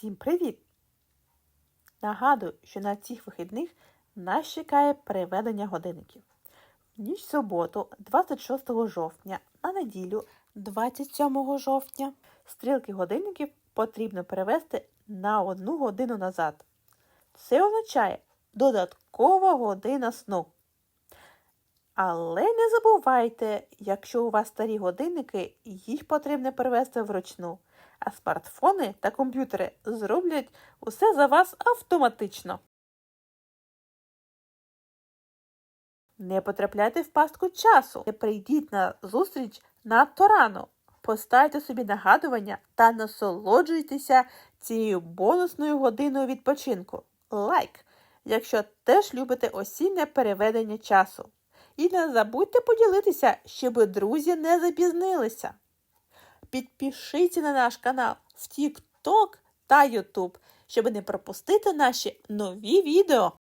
Всім привіт! Нагадую, що на цих вихідних нас чекає переведення годинників. В ніч суботу, 26 жовтня, на неділю, 27 жовтня, стрілки годинників потрібно перевести на одну годину назад. Це означає додаткова година сну. Але не забувайте, якщо у вас старі годинники, їх потрібно перевести вручну, а смартфони та комп'ютери зроблять усе за вас автоматично. Не потрапляйте в пастку часу. Не прийдіть на зустріч надто рано. Поставте собі нагадування та насолоджуйтеся цією бонусною годиною відпочинку. Лайк, якщо теж любите осіннє переведення часу. І не забудьте поділитися, щоб друзі не запізнилися. Підпишіться на наш канал в TikTok та YouTube, щоб не пропустити наші нові відео.